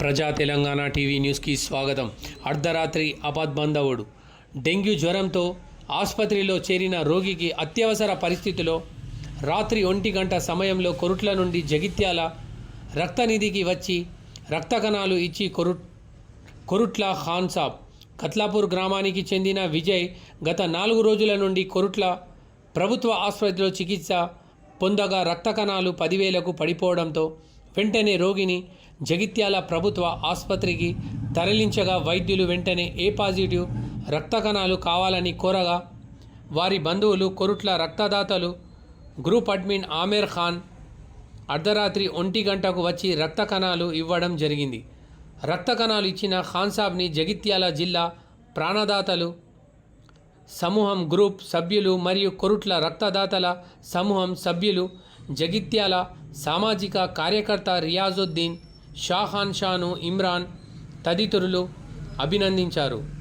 ప్రజా తెలంగాణ టీవీ న్యూస్కి స్వాగతం. అర్ధరాత్రి అపద్బంధవుడు. డెంగ్యూ జ్వరంతో ఆసుపత్రిలో చేరిన రోగికి అత్యవసర పరిస్థితిలో రాత్రి ఒంటి గంట సమయంలో కొరుట్ల నుండి జగిత్యాల రక్తనిధికి వచ్చి రక్త కణాలు ఇచ్చి కొరు కొరుట్ల ఖాన్సాబ్ కత్లాపూర్ గ్రామానికి చెందిన విజయ్ గత నాలుగు రోజుల నుండి కొరుట్ల ప్రభుత్వ ఆసుపత్రిలో చికిత్స పొందగా రక్త కణాలు పదివేలకు పడిపోవడంతో వెంటనే రోగిని జగిత్యాల ప్రభుత్వ ఆసుపత్రికి తరలించగా వైద్యులు వెంటనే ఏ పాజిటివ్ రక్త కణాలు కావాలని కోరగా వారి బంధువులు కొరుట్ల రక్తదాతలు గ్రూప్ అడ్మిన్ ఆమేర్ ఖాన్ అర్ధరాత్రి ఒంటి గంటకు వచ్చి రక్త కణాలు ఇవ్వడం జరిగింది. రక్త కణాలు ఇచ్చిన ఖాన్సాబ్ని జగిత్యాల జిల్లా ప్రాణదాతలు సమూహం గ్రూప్ సభ్యులు మరియు కొరుట్ల రక్తదాతల సమూహం సభ్యులు జగిత్యాల సామాజిక కార్యకర్త రియాజుద్దీన్ షాహాన్ షాను ఇమ్రాన్ తదితరులు అభినందించారు.